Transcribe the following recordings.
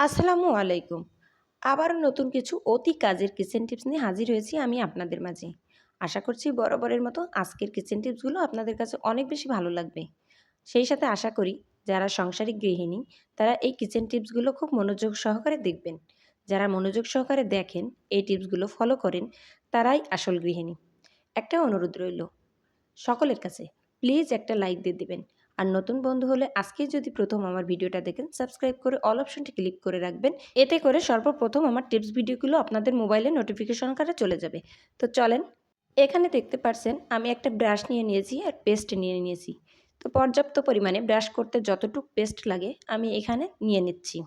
আসসালামু আলাইকুম। আবার নতুন কিছু অতি কাজের কিচেন টিপস নিয়ে হাজির হয়েছি আমি আপনাদের মাঝে। আশা করছি বরাবরের মতো আজকের কিচেন টিপসগুলো আপনাদের কাছে অনেক বেশি ভালো লাগবে। সেই সাথে আশা করি যারা সংসারিক গৃহিণী, তারা এই কিচেন টিপসগুলো খুব মনোযোগ সহকারে দেখবেন। যারা মনোযোগ সহকারে দেখেন, এই টিপসগুলো ফলো করেন, তারাই আসল গৃহিণী। একটা অনুরোধ রইল। সকলের কাছে প্লিজ একটা লাইক দিয়ে দিবেন। আর নতুন বন্ধু হলে আজকেই যদি প্রথম আমার ভিডিওটা দেখেন সাবস্ক্রাইব করে অল অপশনটি ক্লিক করে রাখবেন। এতে করে সর্বপ্রথম আমার টিপস ভিডিওগুলো আপনাদের মোবাইলে নোটিফিকেশন আকারে চলে যাবে। তো চলেন, এখানে দেখতে পারছেন আমি একটা ব্রাশ নিয়ে নিয়েছি আর পেস্ট নিয়ে নিয়েছি। তো পর্যাপ্ত পরিমাণে ব্রাশ করতে যতটুকু পেস্ট লাগে আমি এখানে নিয়ে নিচ্ছি।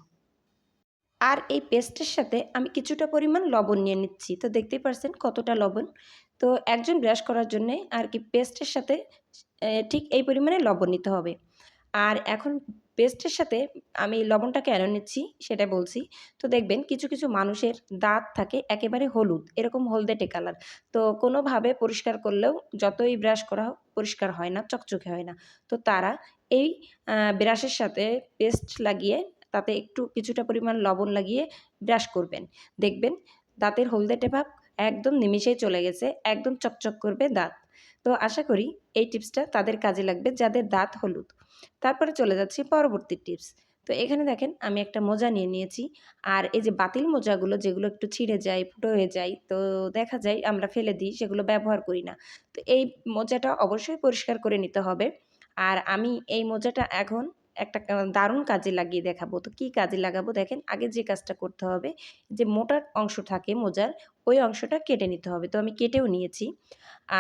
আর এই পেস্টের সাথে আমি কিছুটা পরিমাণ লবণ নিয়ে নিচ্ছি। তো দেখতেই পারছেন কতটা লবণ। তো একজন ব্রাশ করার জন্যে আর কি পেস্টের সাথে ঠিক এই পরিমাণে লবণ নিতে হবে। আর এখন পেস্টের সাথে আমি লবণটা কেন নিচ্ছি সেটা বলছি। তো দেখবেন কিছু কিছু মানুষের দাঁত থাকে একেবারে হলুদ, এরকম হলদেটে কালার তো কোনোভাবে পরিষ্কার করলেও যতই ব্রাশ করা পরিষ্কার হয় না, চকচকে হয় না। তো তারা এই ব্রাশের সাথে পেস্ট লাগিয়ে তাতে একটু কিছুটা পরিমাণ লবণ লাগিয়ে ব্রাশ করবেন। দেখবেন দাঁতের হলদেটে ভাব একদম নিমিশেই চলে গেছে, একদম চকচক করবে দাঁত। তো আশা করি এই টিপসটা তাদের কাজে লাগবে, যাদের দাঁত হলুদ। তারপরে চলে যাচ্ছি পরবর্তী টিপস। তো এখানে দেখেন আমি একটা মোজা নিয়ে নিয়েছি, আর এই যে বাতিল মোজাগুলো যেগুলো একটু ছিঁড়ে যায়, ফুটো হয়ে যায়, তো দেখা যায় আমরা ফেলে দিই, সেগুলো ব্যবহার করি না। তো এই মোজাটা অবশ্যই পরিষ্কার করে নিতে হবে। আর আমি এই মোজাটা এখন একটা দারুণ কাজে লাগিয়ে দেখাবো। তো কি কাজে লাগাবো? দেখেন, আগে যে কাজটা করতে হবে, যে মোটার অংশ থাকে মোজার, ওই অংশটা কেটে নিতে হবে। তো আমি কেটেও নিয়েছি।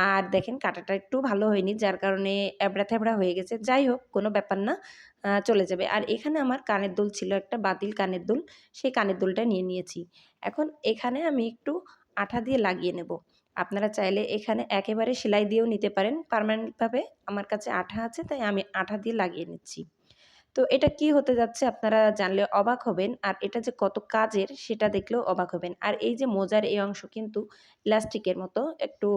আর দেখেন, কাটাটা একটু ভালো হয়নি, যার কারণে এবড়া থেবড়া হয়ে গেছে। যাই হোক, কোনো ব্যাপার না চলে যাবে। আর এখানে আমার কানের দুল ছিল একটা বাতিল কানের দুল, সেই কানের দুলটা নিয়ে নিয়েছি। এখন এখানে আমি একটু আঠা দিয়ে লাগিয়ে নেব। আপনারা চাইলে এখানে একেবারে সেলাই দিয়েও নিতে পারেন। পারমানেন্টভাবে আমার কাছে আঠা আছে, তাই আমি আঠা দিয়ে লাগিয়ে নিচ্ছি। তো এটা কি হতে যাচ্ছে আপনারা জানলে অবাক হবেন। আর এটা যে কত কাজের সেটা দেখলেও অবাক হবেন। আর এই যে মোজার এই অংশ কিন্তু প্লাস্টিকের মতো একটু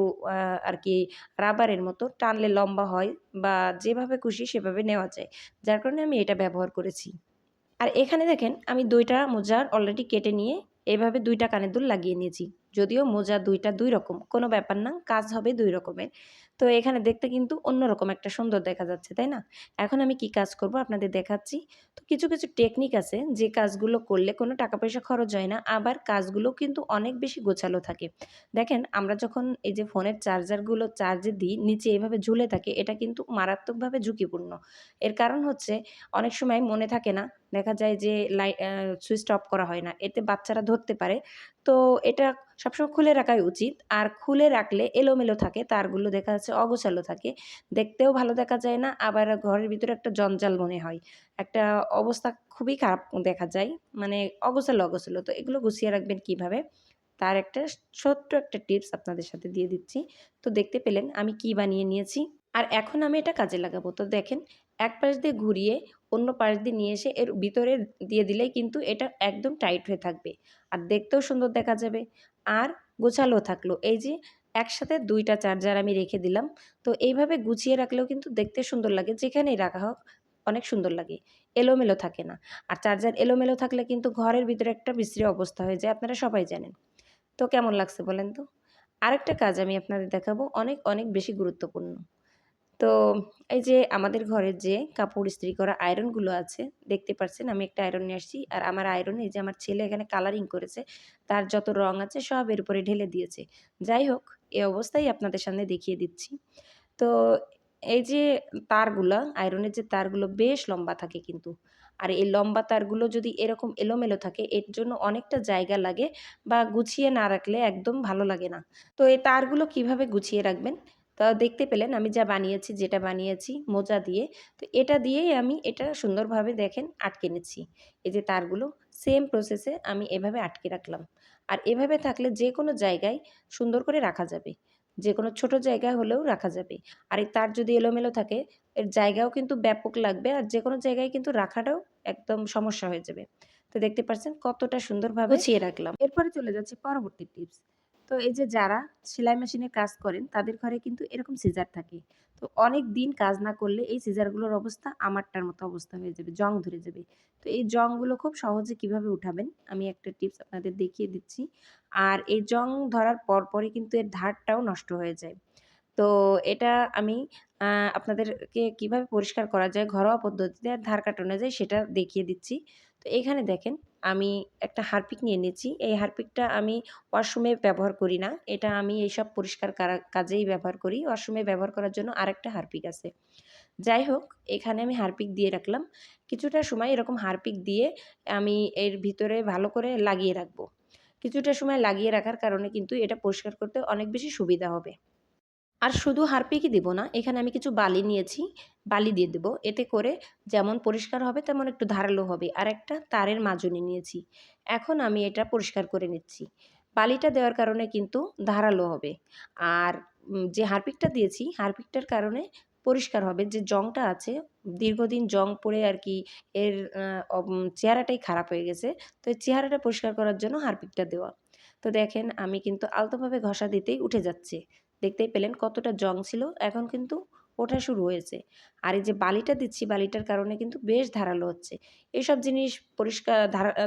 আর কি রাবারের মতো টানলে লম্বা হয় বা যেভাবে খুশি সেভাবে নেওয়া যায়। যার কারণে আমি এটা ব্যবহার করেছি। আর এখানে দেখেন আমি দুইটা মোজার অলরেডি কেটে নিয়ে এভাবে দুইটা কানের দুল লাগিয়ে নিয়েছি। যদিও মোজা দুইটা দুই রকম, কোনো ব্যাপার না, কাজ হবে দুই রকমের। তো এখানে দেখতে কিন্তু অন্যরকম একটা সুন্দর দেখা যাচ্ছে, তাই না? এখন আমি কি কাজ করব আপনাদের দেখাচ্ছি। তো কিছু কিছু টেকনিক আছে যে কাজগুলো করলে কোনো টাকা পয়সা খরচ হয় না, আবার কাজগুলো কিন্তু অনেক বেশি গোছালো থাকে। দেখেন, আমরা যখন এই যে ফোনের চার্জারগুলো চার্জে দিই, নিচে এভাবে ঝুলে থাকে, এটা কিন্তু মারাত্মকভাবে ঝুঁকিপূর্ণ। এর কারণ হচ্ছে, অনেক সময় মনে থাকে না দেখা যায় যে লাইট সুইচ অফ করা হয় না, এতে বাচ্চারা ধরতে পারে। তো এটা সবসময় খুলে রাখাই উচিত। আর খুলে রাখলে এলোমেলো থাকে, তারগুলো দেখা যাচ্ছে অগোছালো থাকে। দেখতেও ভালো দেখা যায় না, আবার ঘরের ভিতরে একটা জঞ্জাল মনে হয়। একটা অবস্থা খুবই খারাপ দেখা যায় মানে অগোছালো অগোছালো। তো এগুলো গুছিয়ে রাখবেন কীভাবে? তার একটা ছোট্ট একটা টিপস আপনাদের সাথে দিয়ে দিচ্ছি। তো দেখতে পেলেন আমি কি বানিয়ে নিয়েছি। আর এখন আমি এটা কাজে লাগাবো। তো দেখেন এক পাশ দিয়ে ঘুরিয়ে অন্য পাশ দিয়ে নিয়ে এসে এর ভিতরে দিয়ে দিলেই কিন্তু এটা একদম টাইট হয়ে থাকবে। আর দেখতেও সুন্দর দেখা যাবে। আর গোছালো থাকল। এই যে একসাথে দুইটা চার্জার আমি রেখে দিলাম। তো এইভাবে গুছিয়ে রাখলেও কিন্তু দেখতে সুন্দর লাগে। যেখানেই রাখা হোক, অনেক সুন্দর লাগে। এলোমেলো থাকে না। আর চার্জার এলোমেলো থাকলে কিন্তু ঘরের ভিতরে একটা বিশ্রী অবস্থা হয়ে যায়। আপনারা সবাই জানেন। তো কেমন লাগছে বলেন তো? আরেকটা কাজ আমি আপনাদের দেখাবো। অনেক অনেক বেশি গুরুত্বপূর্ণ। তো এই যে আমাদের ঘরের যে কাপড় ইস্ত্রি করা আয়রনগুলো আছে, দেখতে পাচ্ছেন আমি একটা আয়রন নিয়ে আসছি। আর আমার আয়রন এই যে আমার ছেলে এখানে কালারিং করেছে, তার যত রং আছে সব এর উপরে ঢেলে দিয়েছে। যাই হোক, এই অবস্থায় আপনাদের সামনে দেখিয়ে দিচ্ছি। তো এই যে তারগুলো, আয়রনের যে তারগুলো বেশ লম্বা থাকে কিন্তু। আর এই লম্বা তারগুলো যদি এরকম এলোমেলো থাকে, এর জন্য অনেকটা জায়গা লাগে বা গুছিয়ে না রাখলে একদম ভালো লাগে না। তো এই তারগুলো কীভাবে গুছিয়ে রাখবেন? তো দেখতে পেলেন আমি যা বানিয়েছি যেটা বানিয়েছি মোজা দিয়ে। তো এটা দিয়েই আমি এটা সুন্দরভাবে দেখেন আটকে নিচ্ছি। এই যে তারগুলো সেম প্রসেসে আমি এভাবে আটকে রাখলাম। আর এভাবে থাকলে যে কোনো জায়গায় সুন্দর করে রাখা যাবে। যে কোনো ছোট জায়গায় হলেও রাখা যাবে। আর এই তার যদি এলোমেলো থাকে এর জায়গাও কিন্তু ব্যাপক লাগবে আর যে কোনো জায়গায় কিন্তু রাখাটাও একদম সমস্যা হয়ে যাবে। তো দেখতে পাচ্ছেন কতটা সুন্দরভাবে ছিয়ে রাখলাম। এরপরে চলে যাচ্ছে পরবর্তী টিপস তো এই যে যারা সেলাই মেশিনে কাজ করেন, তাদের ঘরে কিন্তু এরকম সিজার থাকে। তো অনেক দিন কাজ না করলে এই সিজারগুলোর অবস্থা আমারটার মতো অবস্থা হয়ে যাবে, জং ধরে যাবে। তো এই জংগুলো খুব সহজে কীভাবে উঠাবেন? আমি একটা টিপস আপনাদের দেখিয়ে দিচ্ছি। আর এই জং ধরার পর পরপরই কিন্তু এর ধারটাও নষ্ট হয়ে যায়। তো এটা আমি আপনাদেরকে কীভাবে পরিষ্কার করা যায়, ঘরোয়া পদ্ধতিতে আর ধার কাটানো যায় সেটা দেখিয়ে দিচ্ছি। তো এখানে দেখেন, আমি একটা হারপিক নিয়ে নিয়েছি। এই হারপিকটা আমি ওয়াশরুমে ব্যবহার করি না। এটা আমি এইসব পরিষ্কার কাজেই ব্যবহার করি। ওয়াশরুমে ব্যবহার করার জন্য আরেকটা হারপিক আছে। যাই হোক, এখানে আমি হারপিক দিয়ে রাখলাম। কিছুটা সময় এরকম হারপিক দিয়ে আমি এর ভিতরে ভালো করে লাগিয়ে রাখব। কিছুটা সময় লাগিয়ে রাখার কারণে কিন্তু এটা পরিষ্কার করতে অনেক বেশি সুবিধা হবে। আর শুধু হারপিকই দিব না, এখানে আমি কিছু বালি নিয়েছি, বালি দিয়ে দেবো। এতে করে যেমন পরিষ্কার হবে, তেমন একটু ধারালো হবে। আর একটা তারের মাজনি নিয়েছি। এখন আমি এটা পরিষ্কার করে নিচ্ছি। বালিটা দেওয়ার কারণে কিন্তু ধারালো হবে। আর যে হারপিকটা দিয়েছি, হারপিকটার কারণে পরিষ্কার হবে। যে জংটা আছে, দীর্ঘদিন জং পড়ে আর কি, এর চেহারাটাই খারাপ হয়ে গেছে। তো এই চেহারাটা পরিষ্কার করার জন্য হারপিকটা দেওয়া। তো দেখেন, আমি কিন্তু আলতোভাবে ঘষা দিতেই উঠে যাচ্ছে। দেখতেই পেলেন কতটা জং ছিল। এখন কিন্তু ওঠা শুরু হয়েছে। আর এই যে বালিটা দিচ্ছি, বালিটার কারণে কিন্তু বেশ ধারালো হচ্ছে। এইসব জিনিস পরিষ্কার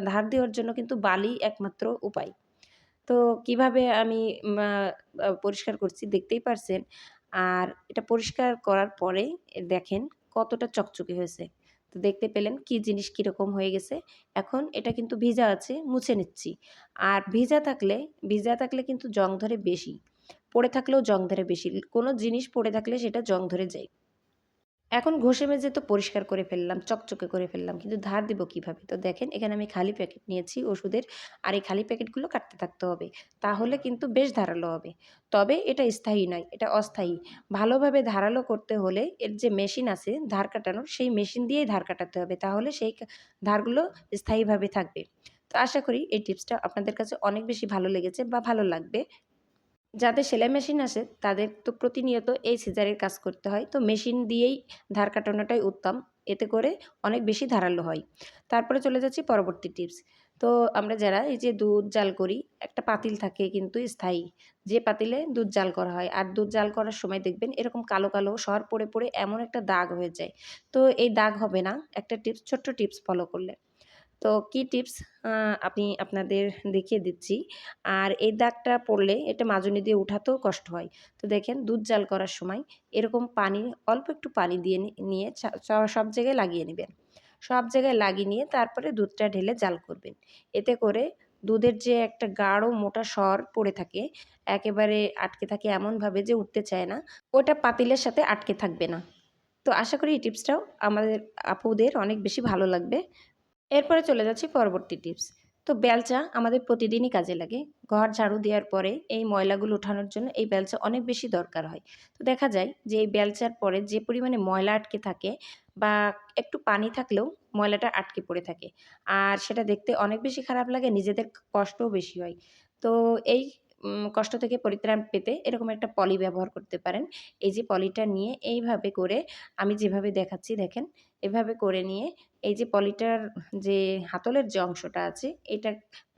ধার দেওয়ার জন্য কিন্তু বালি একমাত্র উপায়। তো কীভাবে আমি পরিষ্কার করছি দেখতেই পারছেন। আর এটা পরিষ্কার করার পরে দেখেন কতটা চকচকে হয়েছে। তো দেখতে পেলেন কি জিনিস কীরকম হয়ে গেছে। এখন এটা কিন্তু ভিজা আছে, মুছে নিচ্ছি। আর ভিজা থাকলে ভিজা থাকলে কিন্তু জং ধরে বেশি। পড়ে থাকলেও জং ধরে বেশি। কোনো জিনিস পড়ে থাকলে সেটা জং ধরে যায়। এখন ঘষে মেজে তো পরিষ্কার করে ফেললাম, চকচকে করে ফেললাম, কিন্তু ধার দিব কীভাবে? তো দেখেন, এখানে আমি খালি প্যাকেট নিয়েছি ওষুধের, আর এই খালি প্যাকেটগুলো কাটতে থাকতে হবে। তাহলে কিন্তু বেশ ধারালো হবে। তবে এটা স্থায়ী নয়, এটা অস্থায়ী। ভালোভাবে ধারালো করতে হলে এর যে মেশিন আছে, ধার কাটানোর, সেই মেশিন দিয়েই ধার কাটাতে হবে। তাহলে সেই ধারগুলো স্থায়ীভাবে থাকবে। তো আশা করি এই টিপসটা আপনাদের কাছে অনেক বেশি ভালো লেগেছে বা ভালো লাগবে। যাদের সেলাই মেশিন আছে, তাদের তো প্রতিনিয়ত এই সিজারের কাজ করতে হয়। তো মেশিন দিয়েই ধার কাটানোটাই উত্তম। এতে করে অনেক বেশি ধারালো হয়। তারপরে চলে যাচ্ছি পরবর্তী টিপস তো আমরা যারা এই যে দুধ জাল করি, একটা পাতিল থাকে কিন্তু স্থায়ী। যে পাতিলে দুধ জাল করা হয় আর দুধ জাল করার সময় দেখবেন এরকম কালো কালো সর পড়ে পড়ে এমন একটা দাগ হয়ে যায়। তো এই দাগ হবে না। একটা টিপস ছোট্ট টিপস ফলো করলে। তো কি টিপস আমি আপনাদের দেখিয়ে দিচ্ছি। আর এই দাগটা পড়লে এটা মাজনি দিয়ে উঠাতেও কষ্ট হয়। তো দেখেন দুধ জাল করার সময় এরকম পানি, অল্প একটু পানি দিয়ে নিয়ে সব জায়গায় লাগিয়ে নেবেন। সব জায়গায় লাগিয়ে নিয়ে তারপরে দুধটা ঢেলে জাল করবেন। এতে করে দুধের যে একটা গাঢ় মোটা স্বর পড়ে থাকে, একেবারে আটকে থাকে এমনভাবে যে উঠতে চায় না, ওটা পাতিলের সাথে আটকে থাকবে না। তো আশা করি এই টিপসটাও আমাদের, আপুদের অনেক বেশি ভালো লাগবে। এরপরে চলে যাচ্ছি পরবর্তী টিপস তো বেলচা আমাদের প্রতিদিনই কাজে লাগে। ঘর ঝাড়ু দেওয়ার পরে এই ময়লাগুলো ওঠানোর জন্য এই বেলচা অনেক বেশি দরকার হয়। তো দেখা যায় যে এই বেলচার পরে যে পরিমাণে ময়লা আটকে থাকে বা একটু পানি থাকলেও ময়লাটা আটকে পড়ে থাকে। আর সেটা দেখতে অনেক বেশি খারাপ লাগে, নিজেদের কষ্টও বেশি হয়। তো এই কষ্ট থেকে পরিত্রাণ পেতে এরকম একটা পলি ব্যবহার করতে পারেন। এই যে পলিটা নিয়ে এইভাবে করে আমি যেভাবে দেখাচ্ছি দেখেন, এভাবে করে নিয়ে এই যে পলিটার যে হাতলের যে অংশটা আছে, এটা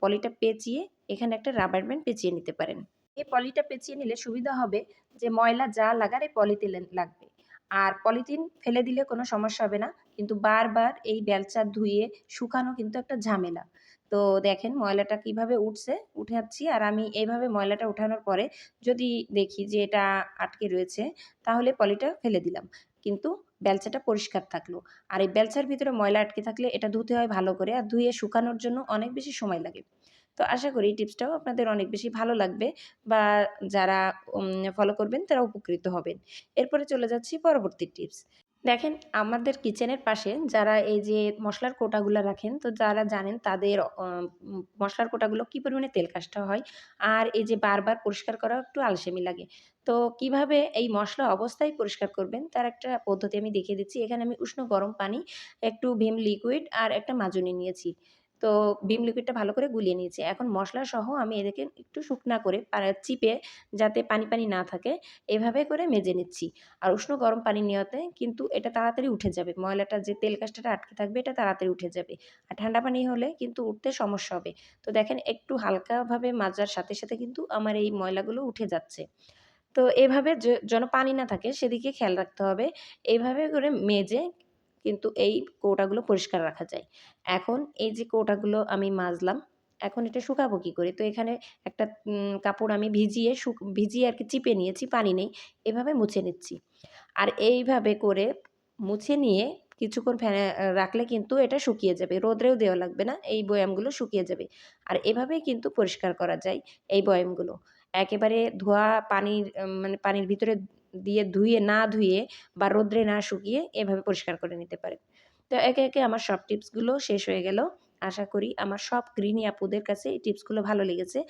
পলিটা পেঁচিয়ে এখানে একটা রাবার ব্যান্ড পেঁচিয়ে নিতে পারেন। এই পলিটা পেঁচিয়ে নিলে সুবিধা হবে যে ময়লা যা লাগার এই পলিতে লাগবে। আর পলিথিন ফেলে দিলে কোনো সমস্যা হবে না, কিন্তু বারবার এই বেলচা ধুয়ে শুকানো কিন্তু একটা ঝামেলা। তো দেখেন ময়লাটা কীভাবে উঠছে, উঠাচ্ছি আর আমি এইভাবে ময়লাটা উঠানোর পরে যদি দেখি যে এটা আটকে রয়েছে, তাহলে পলিটা ফেলে দিলাম। কিন্তু বেলচাটা পরিষ্কার থাকল। আর এই বেলচার ভিতরে ময়লা আটকে থাকলে এটা ধুতে হয় ভালো করে আর ধুয়ে শুকানোর জন্য অনেক বেশি সময় লাগে। তো আশা করি টিপসটাও আপনাদের অনেক বেশি ভালো লাগবে বা যারা ফলো করবেন তারা উপকৃত হবেন। এরপরে চলে যাচ্ছি পরবর্তী টিপস। দেখেন, আমাদের কিচেনের পাশে যারা এই যে মশলার কোটাগুলো রাখেন, তো যারা জানেন তাদের মশলার কোটাগুলো কী পরিমাণে তেল কাজটা হয় আর এই যে বারবার পরিষ্কার করা একটু আলসেমি লাগে। তো কীভাবে এই মশলা অবস্থায় পরিষ্কার করবেন? তার একটা পদ্ধতি আমি দেখিয়ে দিচ্ছি। এখানে আমি উষ্ণ গরম পানি, একটু ভীম লিকুইড আর একটা মাজুনি নিয়েছি। তো বিম লিকুইডটা ভালো করে গুলিয়ে নিয়েছি। এখন মশলা সহ আমি এদেরকে একটু শুকনা করে চিপে যাতে পানি পানি না থাকে, এভাবে করে মেজে নিচ্ছি। আর উষ্ণ গরম পানি নেওয়াতে কিন্তু এটা তাড়াতাড়ি উঠে যাবে। ময়লাটা যে তেল কাজটা আটকে থাকবে, এটা তাড়াতাড়ি উঠে যাবে। আর ঠান্ডা পানি হলে কিন্তু উঠতে সমস্যা হবে। তো দেখেন, একটু হালকাভাবে মাজার সাথে সাথে কিন্তু আমার এই ময়লাগুলো উঠে যাচ্ছে। তো এভাবে যেন পানি না থাকে, সেদিকে খেয়াল রাখতে হবে। এইভাবে করে মেজে কিন্তু এই কৌটাগুলো পরিষ্কার রাখা যায়। এখন এই যে কৌটাগুলো আমি মাজলাম, এখন এটা শুকাবো কী করে? তো এখানে একটা কাপড় আমি ভিজিয়ে শুক, ভিজিয়ে আর কি চিপে নিয়েছি, পানি নেই, এভাবে মুছে নিচ্ছি। আর এইভাবে করে মুছে নিয়ে কিছুক্ষণ ফ্যানে রাখলে কিন্তু এটা শুকিয়ে যাবে, রোদ্রেও দেওয়া লাগবে না, এই বয়ামগুলো শুকিয়ে যাবে। আর এভাবেই কিন্তু পরিষ্কার করা যায়, এই বয়ামগুলো। একেবারে ধোয়া পানির মানে পানির ভিতরে দিয়ে ধুয়ে, না ধুয়ে বা রোদ্রে না শুকিয়ে এভাবে পরিষ্কার করে নিতে পারেন। তো একে একে আমার সব টিপসগুলো শেষ হয়ে গেল। আশা করি আমার সব গৃহিণী আপুদের কাছে এই টিপসগুলো ভালো লেগেছে।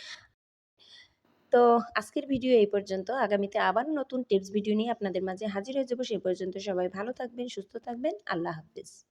তো আজকের ভিডিও এই পর্যন্ত। আগামীতে আবার নতুন টিপস ভিডিও নিয়ে আপনাদের মাঝে হাজির হয়ে যাব। সেই পর্যন্ত সবাই ভালো থাকবেন, সুস্থ থাকবেন। আল্লাহ হাফিজ।